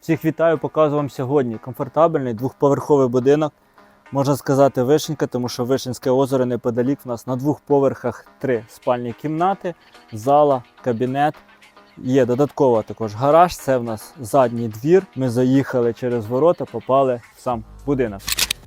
Всіх вітаю, показую вам сьогодні комфортабельний двохповерховий будинок. Можна сказати, вишенька, тому що Вишенське озеро неподалік. У нас на двох поверхах три спальні кімнати, зала, кабінет. Є додатково також гараж. Це в нас задній двір. Ми заїхали через ворота, попали в сам будинок.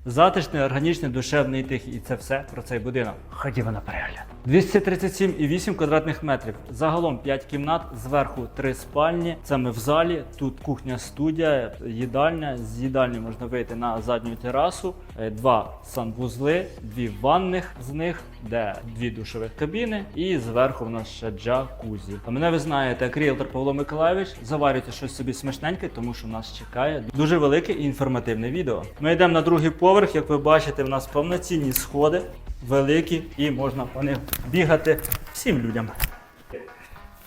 Затишний, органічний, душевний і тихий. І це все про цей будинок. Ходімо на перегляд. 237,8 квадратних метрів. Загалом 5 кімнат, зверху 3 спальні. Це ми в залі. Тут кухня, студія, їдальня. З їдальні можна вийти на задню терасу. Е, Два санвузли, дві ванних з них, де дві душових кабіни, і зверху в нас ще джакузі. А мене ви знаєте, як ріелтор Павло Миколаївич. Заварюйте щось собі смачненьке, тому що нас чекає дуже велике і інформативне відео. Ми йдемо на другий поверх. Як ви бачите, в нас повноцінні сходи, великі, і можна по них бігати всім людям.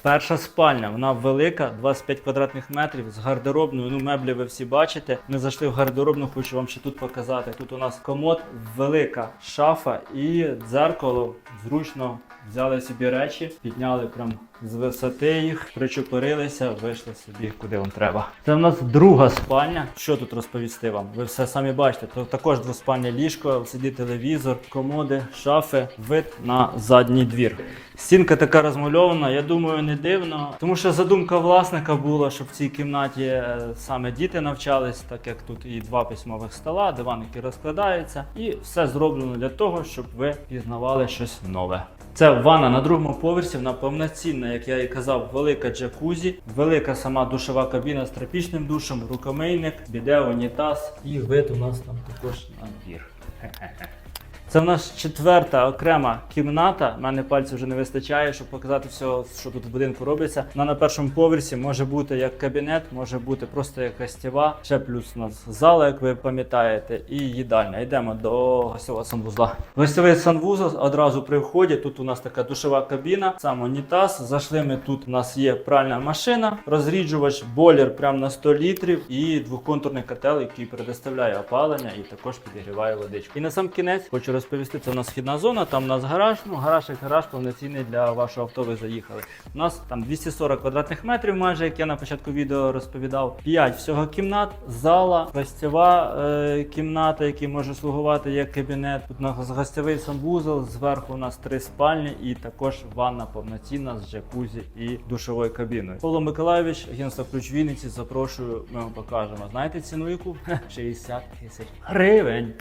Перша спальня, вона велика, 25 квадратних метрів з гардеробною. Ну, меблі ви всі бачите. Ми зайшли в гардеробну, хочу вам ще тут показати. Тут у нас комод, велика шафа і дзеркало. Зручно взяли собі речі, підняли прям з висоти їх, причепурилися, вийшли собі куди вам треба. Це в нас друга спальня. Що тут розповісти вам? Ви все самі бачите. Тут також двоспальне ліжко, сидить телевізор, комоди, шафи, вид на задній двір. Стінка така розмальована, я думаю, не дивно. Тому що задумка власника була, щоб в цій кімнаті е, саме діти навчались, так як тут і два письмових стола, диван, який розкладається, і все зроблено для того, щоб ви пізнавали щось нове. Це ванна на другому поверсі, вона повноцінна, як я і казав, велика джакузі, велика сама душова кабіна з тропічним душем, рукомийник, біде, унітаз і вид у нас там також на двір. Це в нас четверта окрема кімната. У мене пальців вже не вистачає, щоб показати все, що тут в будинку робиться. Вона на першому поверсі може бути як кабінет, може бути просто як гостєва. Ще плюс у нас зала, як ви пам'ятаєте, і їдальня. Йдемо до гостьового санвузла. Гостьовий санвузол одразу при вході. Тут у нас така душова кабіна, сам унітаз. Зайшли ми тут. У нас є пральна машина, розріджувач, бойлер прямо на 100 літрів і двохконтурний котел, який предоставляє опалення і також підігріває водичку. І на сам кінець хочу розповісти, це у нас вхідна зона, там у нас гараж. Ну, гараж як гараж повноцінний для вашого авто. Ви заїхали. У нас там 240 квадратних метрів, майже як я на початку відео розповідав. 5 всього кімнат, зала, гостєва е, кімната, яка може слугувати як кабінет. Тут у нас гостєвий санвузол. Зверху у нас три спальні і також ванна повноцінна з джакузі і душовою кабіною. Павло Миколайович, агентство ключ Вінниці, запрошую. Ми вам покажемо. Знаєте ціну яку? 60 тисяч гривень.